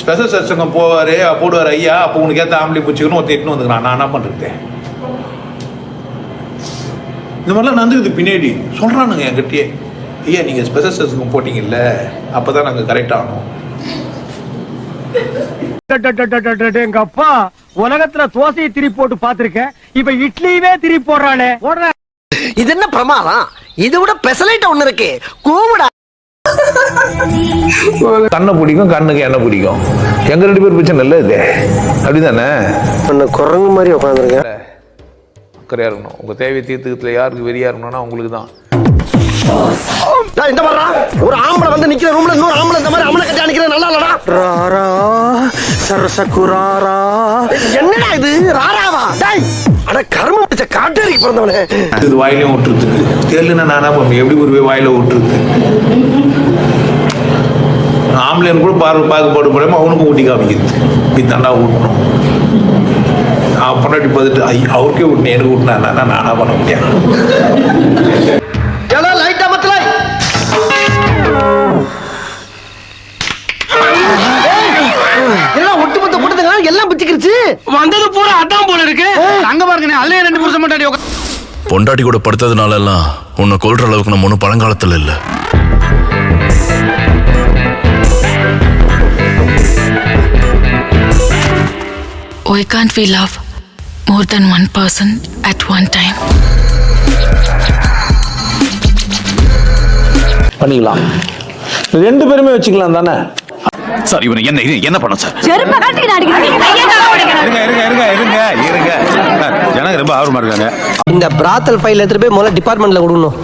Special சத்சங்கம் போவார் போடுவார் ஐயா அப்போ உனக்கு ஏற்ற ஆம்பளை பூச்சிக்கணும் ஒருத்தர் எட்டுன்னு வந்துக்கிறான். நான் என்ன பண்ணுறேன் இந்த மாதிரிலாம் நடந்துக்குது பின்னாடி. சொல்கிறானுங்க என்கிட்டயே. ஐயா நீங்கள் ஸ்பெஷல் சத்சங்கம் போட்டிங்கல்ல அப்போ தான் நாங்கள் கரெக்ட் ஆகணும் எங்க அப்பா உலகத்துல தோசையை திரி போட்டு பாத்திருக்கேன் இப்ப இட்லியுமே திரி போடுறானே இது என்ன பிரமாதம் இது விட பெசலைட் ஒண்ணு இருக்கு கூவுடா கண்ணை பிடிக்கும் கண்ணுக்கு என்ன பிடிக்கும். எங்க ரெண்டு பேர் பிரச்சனை இல்லை இது. அப்படிதானே? குரங்கு மாதிரி உட்காந்துருக்கேன் அக்கறையாக இருக்கணும். உங்கள் தேவை தீர்த்துக்கத்தில் யாருக்கு வெறியா இருக்கணும்னா உங்களுக்கு தான். இந்த மாதிரிடா ஒரு ஆம்பளை வந்து நிக்கிற ரூம்ல இன்னொரு ஆம்பளை இந்த மாதிரி அமலை கட்டி அணிக்கிற நல்லா இல்லடா. ராரா சரசகுராரா என்னடா இது? ராராவா? டேய் அட கர்மம் பிடிச்ச காட்டேரிக்கு பிறந்தவனே. இது வாயிலையும் விட்டுறதுக்கு தெரியலன்னா நான் என்ன பண்ணுவேன் எப்படி ஒரு வாயில விட்டுறது ஆம்பளைன்னு கூட பார்வை பார்க்க போட்டு போடாம அவனுக்கும் ஊட்டி காமிக்குது. இது தாண்டா ஊட்டணும். நான் பொண்டாட்டி பார்த்துட்டு ஐ அவருக்கே விட்டேன் எனக்கு விட்டினா நான் நானா பண்ண முடியாது வந்தது பூரா அதான் போல இருக்கு. அங்க பாருங்க அதுலயே ரெண்டு புருஷன் மட்டும் பொண்டாட்டி கூட படுத்ததுனால எல்லாம் உன்னை கொல்ற அளவுக்கு நம்ம ஒன்றும் பழங்காலத்துல இல்ல. Why can't we love more than one person at one time? பண்ணிக்கலாம். ரெண்டு பேருமே வச்சுக்கலாம் தானே? சார் இவனை என்ன இது என்ன பண்ண சார்? செருப்ப காட்டி இருங்க இருங்க இருங்க இருங்க இருங்க. ஜனங்க ரொம்ப ஆர்வமா இருக்காங்க. இந்த பிராத்தல் ஃபைல் எடுத்துட்டு போய் முதல்ல டிபார்ட்மெண்ட்ல கொடுக்கணும்.